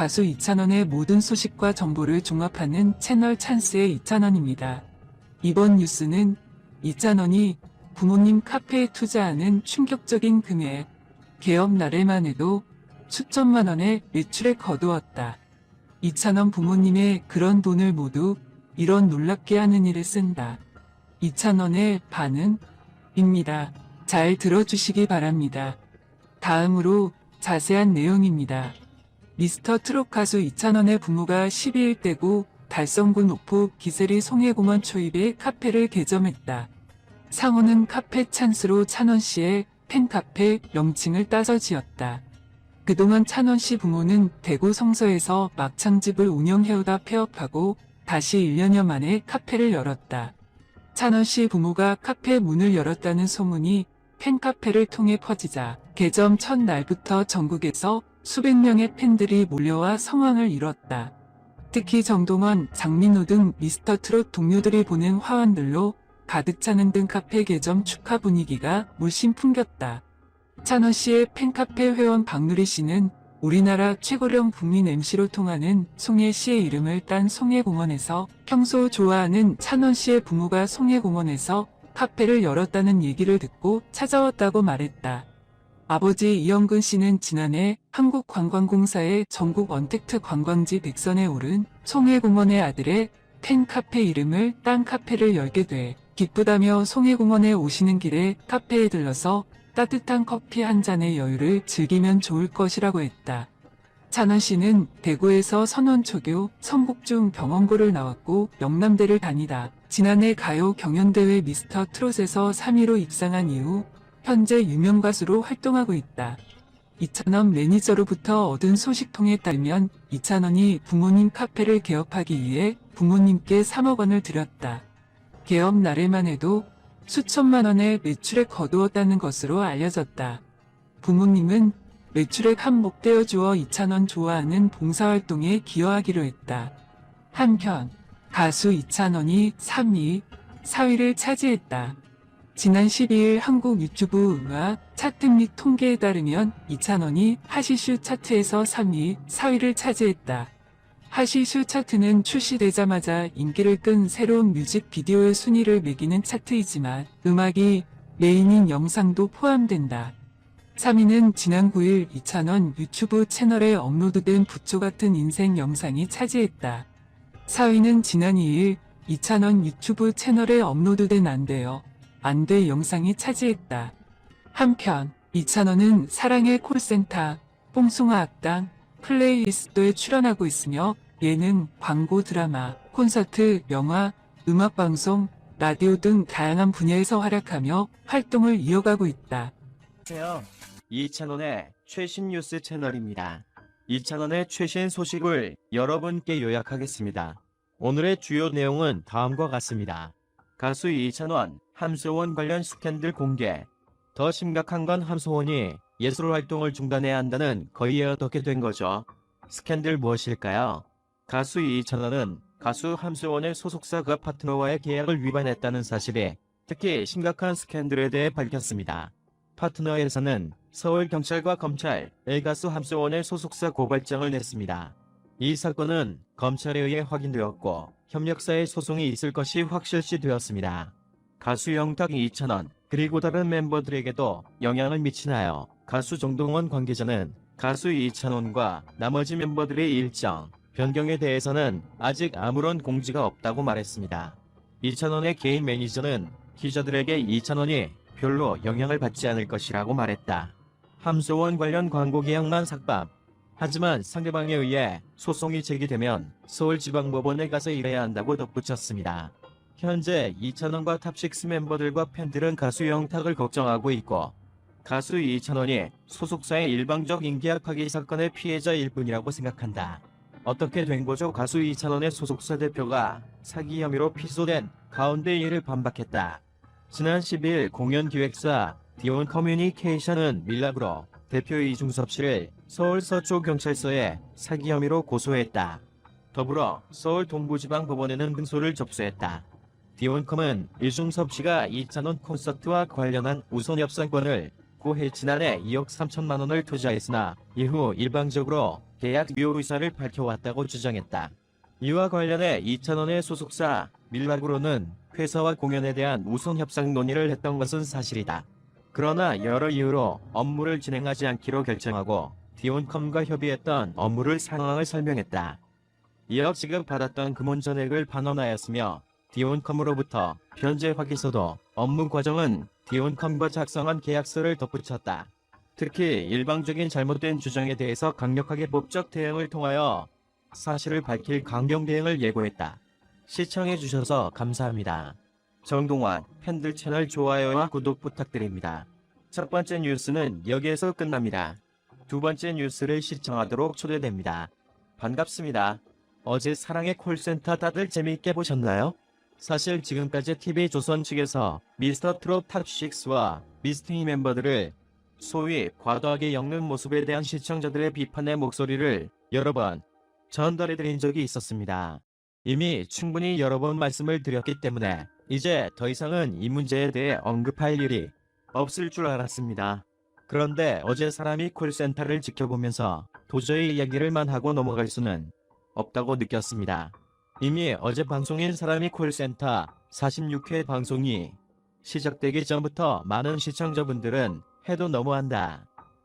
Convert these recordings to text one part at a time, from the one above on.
가수 이찬원의 모든 소식과 정보를 종합하는 채널 찬스의 이찬원입니다. 이번 뉴스는 이찬원이 부모님 카페에 투자하는 충격적인 금액, 개업 날에만 해도 수천만 원의 매출에 거두었다. 이찬원 부모님의 그런 돈을 모두 이런 놀랍게 하는 일에 쓴다. 이찬원의 반응입니다. 잘 들어주시기 바랍니다. 다음으로 자세한 내용입니다. 미스터 트롯 가수 이찬원의 부모가 12일 때고 달성군 오포 기세리 송해공원 초입에 카페를 개점했다. 상호는 카페 찬스로 찬원 씨의 팬카페 명칭을 따서 지었다. 그동안 찬원 씨 부모는 대구 성서에서 막창집을 운영해오다 폐업하고 다시 1년여 만에 카페를 열었다. 찬원 씨 부모가 카페 문을 열었다는 소문이 팬카페를 통해 퍼지자 개점 첫날부터 전국에서 수백 명의 팬들이 몰려와 성황을 이뤘다. 특히 정동원, 장민호 등 미스터 트롯 동료들이 보낸 화환들로 가득 차는 등 카페 개점 축하 분위기가 물씬 풍겼다. 찬원 씨의 팬카페 회원 박누리 씨는 우리나라 최고령 국민 MC로 통하는 송혜 씨의 이름을 딴 송혜공원에서 평소 좋아하는 찬원 씨의 부모가 송혜공원에서 카페를 열었다는 얘기를 듣고 찾아왔다고 말했다. 아버지 이영근 씨는 지난해 한국관광공사의 전국 언택트 관광지 백선에 오른 송해공원의 아들의 팬카페 이름을 딴 카페를 열게 돼 기쁘다며 송해공원에 오시는 길에 카페에 들러서 따뜻한 커피 한 잔의 여유를 즐기면 좋을 것이라고 했다. 찬원 씨는 대구에서 선원초교, 성북중 병원고를 나왔고 영남대를 다니다 지난해 가요 경연대회 미스터 트롯에서 3위로 입상한 이후 현재 유명 가수로 활동하고 있다. 이찬원 매니저로부터 얻은 소식통에 따르면 이찬원이 부모님 카페를 개업하기 위해 부모님께 3억 원을 들였다. 개업 날에만 해도 수천만 원의 매출에 거두었다는 것으로 알려졌다. 부모님은 매출액 한몫 떼어주어 이찬원 좋아하는 봉사활동에 기여하기로 했다. 한편 가수 이찬원이 3위, 4위를 차지했다. 지난 12일 한국 유튜브 음악 차트 및 통계에 따르면 이찬원이 하시슈 차트에서 3위, 4위를 차지했다. 하시슈 차트는 출시되자마자 인기를 끈 새로운 뮤직비디오의 순위를 매기는 차트이지만 음악이 메인인 영상도 포함된다. 3위는 지난 9일 이찬원 유튜브 채널에 업로드된 부초 같은 인생 영상이 차지했다. 4위는 지난 2일 이찬원 유튜브 채널에 업로드된 안돼요. 안돼 영상이 차지했다. 한편 이찬원은 사랑의 콜센터, 뽕숭아 악당, 플레이리스트에 출연하고 있으며 예능, 광고 드라마, 콘서트, 영화, 음악방송, 라디오 등 다양한 분야에서 활약하며 활동을 이어가고 있다. 안녕하세요. 이찬원의 최신 뉴스 채널입니다. 이찬원의 최신 소식을 여러분께 요약하겠습니다. 오늘의 주요 내용은 다음과 같습니다. 가수 이찬원, 함소원 관련 스캔들 공개. 더 심각한 건 함소원이 예술 활동을 중단해야 한다는 거의에 어떻게 된 거죠? 스캔들 무엇일까요? 가수 이찬원은 가수 함소원의 소속사가 파트너와의 계약을 위반했다는 사실이 특히 심각한 스캔들에 대해 밝혔습니다. 파트너 회사는 서울경찰과 검찰, 일가수 함소원의 소속사 고발장을 냈습니다. 이 사건은 검찰에 의해 확인되었고 협력사의 소송이 있을 것이 확실시 되었습니다. 가수 영탁 이찬원 그리고 다른 멤버들에게도 영향을 미치나요? 가수 정동원 관계자는 가수 이찬원과 나머지 멤버들의 일정 변경에 대해서는 아직 아무런 공지가 없다고 말했습니다. 이찬원의 개인 매니저는 기자들에게 이찬원이 별로 영향을 받지 않을 것이라고 말했다. 함소원 관련 광고 계약만 삭감. 하지만 상대방에 의해 소송이 제기되면 서울지방법원에 가서 일해야 한다고 덧붙였습니다. 현재 이찬원과 탑식스 멤버들과 팬들은 가수 영탁을 걱정하고 있고 가수 이찬원이 소속사의 일방적 인계합하기 사건의 피해자일 뿐이라고 생각한다. 어떻게 된 거죠? 가수 이찬원의 소속사 대표가 사기 혐의로 피소된 가운데 이를 반박했다. 지난 10일 공연 기획사 디온 커뮤니케이션은 밀랍으로 대표 이중섭 씨를 서울 서초경찰서에 사기 혐의로 고소했다. 더불어 서울 동부지방법원에는 승소를 접수했다. 디온컴은 이중섭 씨가 이찬원 콘서트와 관련한 우선 협상권을 19해 지난해 2억 3천만 원을 투자했으나 이후 일방적으로 계약 유효 의사를 밝혀왔다고 주장했다. 이와 관련해 2천원의 소속사 밀락으로는 회사와 공연에 대한 우선 협상 논의를 했던 것은 사실이다. 그러나 여러 이유로 업무를 진행하지 않기로 결정하고 디온컴과 협의했던 업무를 상황을 설명했다. 이어 지급 받았던 금원 전액을 반환하였으며 디온컴으로부터 현재 확인서도 업무 과정은 디온컴과 작성한 계약서를 덧붙였다. 특히 일방적인 잘못된 주장에 대해서 강력하게 법적 대응을 통하여 사실을 밝힐 강경 대응을 예고했다. 시청해주셔서 감사합니다. 정동환 팬들 채널 좋아요와 구독 부탁드립니다. 첫 번째 뉴스는 여기에서 끝납니다. 두 번째 뉴스를 시청하도록 초대됩니다. 반갑습니다. 어제 사랑의 콜센터 다들 재미있게 보셨나요? 사실 지금까지 TV조선 측에서 미스터 트롯 탑6와 미스팅이 멤버들을 소위 과도하게 엮는 모습에 대한 시청자들의 비판의 목소리를 여러 번 전달해드린 적이 있었습니다. 이미 충분히 여러 번 말씀을 드렸기 때문에 이제 더 이상은 이 문제에 대해 언급할 일이 없을 줄 알았습니다. 그런데 어제 사람이 콜센터를 지켜보면서 도저히 이야기를만 하고 넘어갈 수는 없다고 느꼈습니다. 이미 어제 방송인 사람이 콜센터 46회 방송이 시작되기 전부터 많은 시청자분들은 해도 너무한다.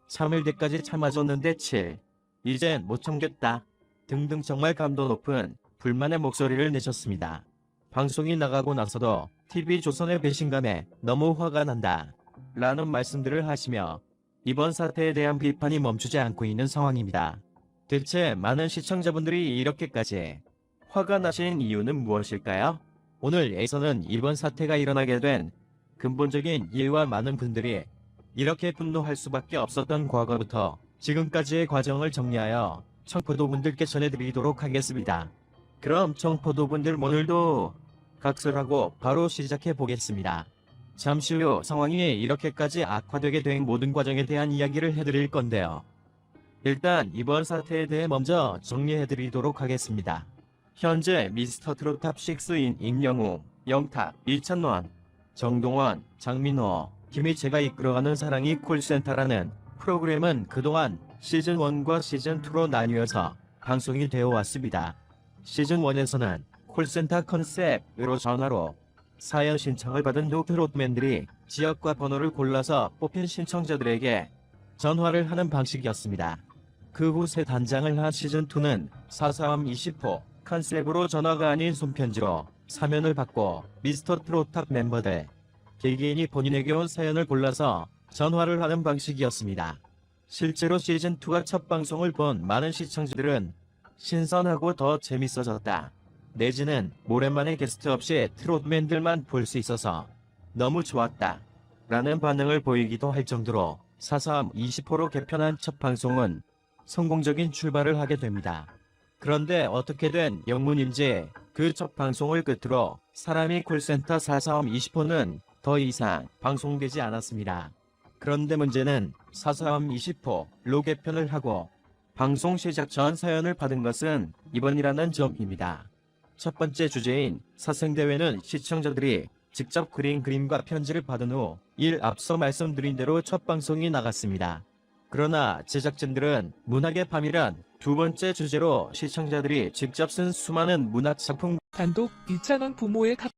3일 뒤까지 참아줬는데 7. 이젠 못 참겠다. 등등 정말 감도 높은 불만의 목소리를 내셨습니다. 방송이 나가고 나서도 TV조선의 배신감에 너무 화가 난다. 라는 말씀들을 하시며 이번 사태에 대한 비판이 멈추지 않고 있는 상황입니다. 대체 많은 시청자분들이 이렇게까지 화가 나신 이유는 무엇일까요? 오늘 에서는 이번 사태가 일어나게 된 근본적인 이유와 많은 분들이 이렇게 분노할 수밖에 없었던 과거부터 지금까지의 과정을 정리하여 청포도분들께 전해드리도록 하겠습니다. 그럼 청포도분들 오늘도 각설하고 바로 시작해 보겠습니다. 잠시 후 상황이 이렇게까지 악화되게 된 모든 과정에 대한 이야기를 해드릴 건데요. 일단 이번 사태에 대해 먼저 정리해드리도록 하겠습니다. 현재 미스터 트롯 탑6인 임영웅, 영탁, 이찬원, 정동원, 장민호, 김희채가 이끌어가는 사랑이 콜센터라는 프로그램은 그동안 시즌1과 시즌2로 나뉘어서 방송이 되어 왔습니다. 시즌1에서는 콜센터 컨셉으로 전화로 사연 신청을 받은 후 트롯맨들이 지역과 번호를 골라서 뽑힌 신청자들에게 전화를 하는 방식이었습니다. 그 후 새 단장을 한 시즌2는 442 20호 컨셉으로 전화가 아닌 손편지로 사면을 받고 미스터 트롯탑 멤버들 개개인이 본인에게 온 사연을 골라서 전화를 하는 방식이었습니다. 실제로 시즌2가 첫 방송을 본 많은 시청자들은 신선하고 더 재밌어졌다. 내지는 오랜만에 게스트 없이 트롯맨들만 볼 수 있어서 너무 좋았다. 라는 반응을 보이기도 할 정도로 432 20호로 개편한 첫 방송은 성공적인 출발을 하게 됩니다. 그런데 어떻게 된 영문인지 그 첫 방송을 끝으로 사람이 콜센터 442 20호는 더 이상 방송되지 않았습니다. 그런데 문제는 442 20호 로 개편을 하고 방송 시작 전 사연을 받은 것은 이번이라는 점입니다. 첫 번째 주제인 사생대회는 시청자들이 직접 그린 그림과 편지를 받은 후 일 앞서 말씀드린 대로 첫 방송이 나갔습니다. 그러나 제작진들은 문학의 밤이란 두 번째 주제로 시청자들이 직접 쓴 수많은 문학 작품 단독 이찬원 부모의 카